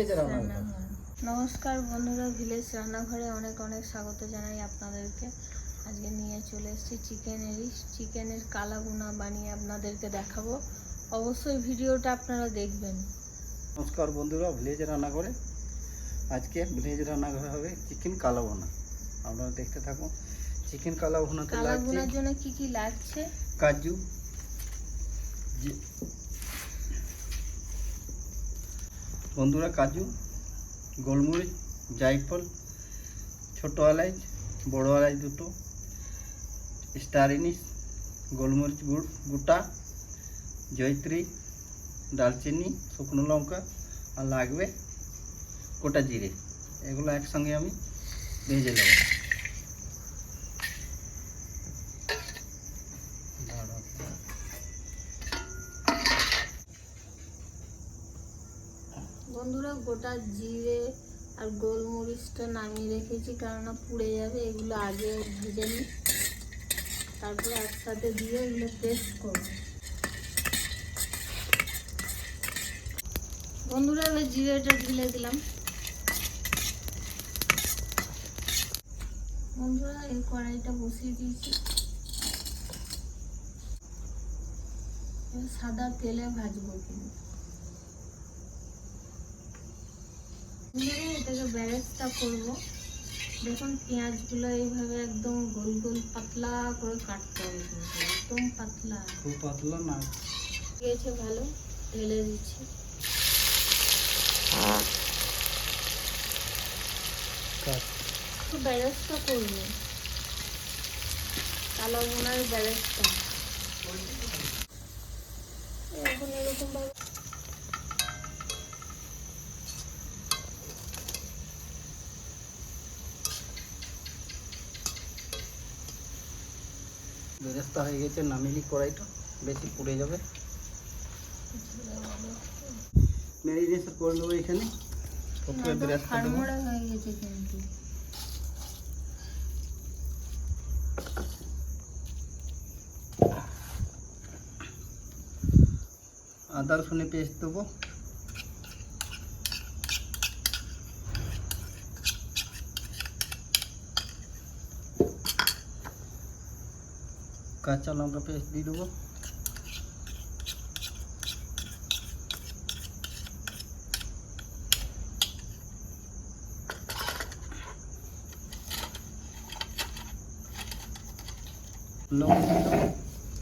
রান্নাঘর রান্নাঘর নমস্কার বন্ধুরা ভিলেজ রান্নাঘরে অনেক অনেক স্বাগত জানাই আপনাদেরকে। আজকে নিয়ে চলে এসেছি চিকেনেরই চিকেনের কালাগুনা বানিয়ে আপনাদেরকে দেখাবো। অবশ্যই ভিডিওটা আপনারা দেখবেন। নমস্কার বন্ধুরা ভিলেজ রান্নাঘরে। আজকে ভিলেজ রান্নাঘরে হবে চিকেন কালো ভুনা। আপনারা দেখতে থাকুন চিকেন কালো ভুনাতে লাগছে কালাগুনার জন্য কি কি লাগছে? কাজু বন্ধুরা, কাজু, গোলমরিচ, জায়ফল, ছোটো এলাইচ, বড় এলাচ দুটো, স্টার গোলমরিচ গুড়, গোটা, জয়ত্রী, ডালচিনি, শুকনো লঙ্কা আর লাগবে গোটা জিরে। এগুলো একসঙ্গে আমি ভেজে নেব। বন্ধুরা, গোটা জিরে আর গোলমরিচটা নামিয়ে রেখেছি, কেননা পুড়ে যাবে, এগুলো আগে ভেজে নিই। তারপরে একসাথে দিয়ে এগুলো পেস্ট করব। বন্ধুরা, এবার জিরেটা ঢেলে দিলাম। বন্ধুরা, এই কড়াইটা বসিয়ে দিয়েছি। সাদা তেলে ভাজবো কিন্তু বন্ধুরা এটাকে ব্যারেজটা করব দেখুন পেঁয়াজগুলো এইভাবে একদম গোল গোল পাতলা করে কাটতে হবে কিন্তু একদম পাতলা। খুব পাতলা না। গিয়েছে ভালো ঢেলে দিচ্ছি। একটু ব্যারেজটা করব। কালো বোনার ব্যারেজটা। এখন এরকম বেরেস্তা হয়ে গেছে নামিয়ে কড়াইটা বেশি পুড়ে যাবে। ম্যারিনেশন করে নেব এখানে। প্রথমে বেরেস্তা দেবো। হয়ে গেছে কিন্তু। আদা রসুনের পেস্ট দেবো। কাঁচা লঙ্কা পেস্ট দিয়ে দেবো।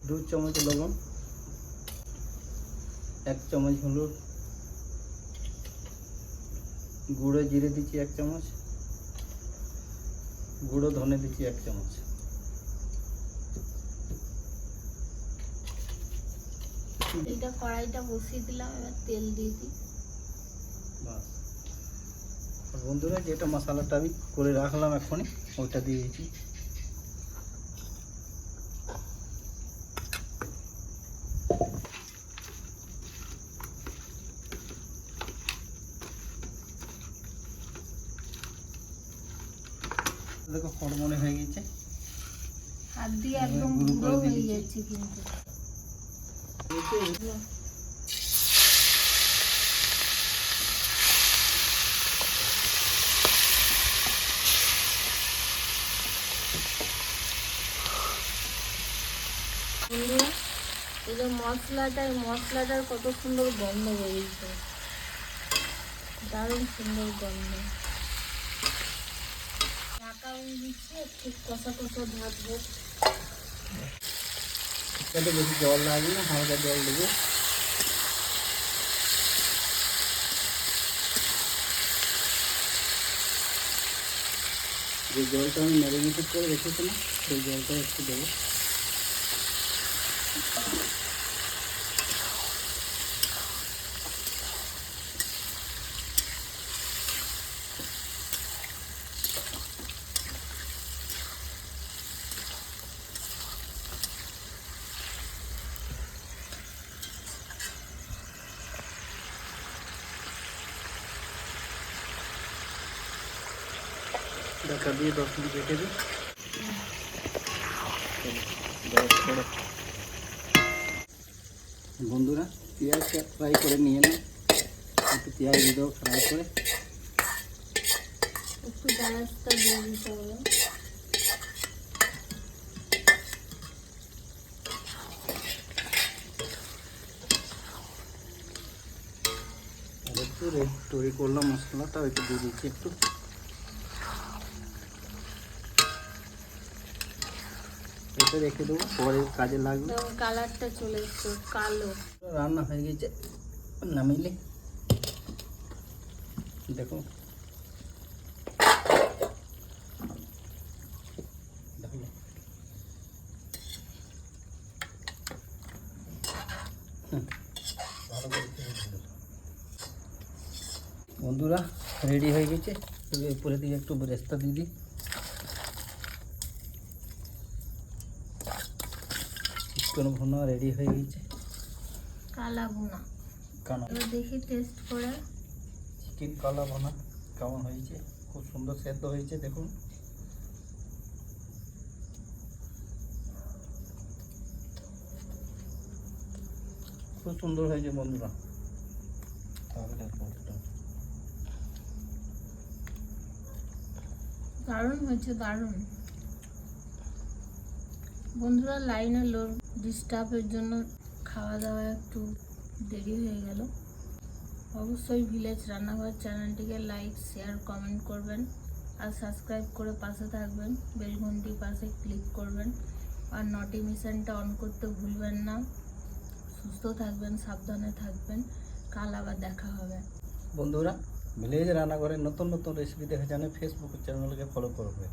দু চামচ লবণ, এক চামচ হলুদ, গুঁড়ো জিরে দিচ্ছি এক চামচ, গুঁড়ো ধনে দিচ্ছি এক চামচ। এইটা কড়াইটা বসিয়ে দিলাম এবার তেল দিয়ে দিই। বন্ধুরা যেটা মশলাটা আমি করে রাখলাম এখনই ওইটা দিয়ে দিচ্ছি। দেখো হরমোনে হয়ে গেছে। হাত দিয়ে একদম গুঁড়ো হয়ে দিয়েছি। যাচ্ছে কিন্তু। এই যে মশলাটা মশলাটার কত সুন্দর গন্ধ বেরিয়েছে। দারুণ সুন্দর গন্ধ। ঢাকা দিচ্ছে ঠিক কষা কষা ভাজবো। এতে বেশি জল লাগবে না হালকা জল দেবো। যে জলটা আমি ম্যারিনেটেড করে রেখেছিলাম, সেই জলটা একটু দেবো। ঢাকা দিয়ে দশ মিনিট রেখে দিই বন্ধুরা পেঁয়াজ ফ্রাই করে নিয়ে নিই একটু পেঁয়াজ দিয়ে দেবো ফ্রাই করে। একটু জালাসটা দিয়ে দিতে হবে। একটু রেড তৈরি করলাম মশলাটা একটু দিয়ে দিচ্ছি একটু। এটা রেখে দেবো পরে কাজে লাগবে দেখুন কালারটা চলে এসছে কালো রান্না হয়ে গেছে নামিলে দেখো দেখো। হুম, ভালো করে খেয়ে দিলো। বন্ধুরা রেডি হয়ে গেছে এবার উপরে দিয়ে একটু বেরেস্তা দিয়ে দিই চিকেন ভুনা রেডি হয়ে গেছে? কালা গুনা কানা দেখি টেস্ট করে। চিকেন কালা বানা কেমন হয়েছে? খুব সুন্দর সেদ্ধ হয়েছে দেখুন। খুব সুন্দর হয়েছে বন্ধুরা। তাহলে দারুণ হয়েছে দারুণ। বন্ধুরা লাইনে লোড ডিস্টার্বের জন্য খাওয়া দাওয়া একটু দেরি হয়ে গেল। অবশ্যই ভিলেজ রান্নাঘর চ্যানেলটিকে লাইক শেয়ার কমেন্ট করবেন আর সাবস্ক্রাইব করে পাশে থাকবেন বেলঘন্টি পাশে ক্লিক করবেন আর নোটিফিকেশানটা অন করতে ভুলবেন না। সুস্থ থাকবেন, সাবধানে থাকবেন। কাল আবার দেখা হবে। বন্ধুরা ভিলেজ রান্নাঘরের নতুন নতুন রেসিপি দেখা জানে ফেসবুক চ্যানেলকে ফলো করবে।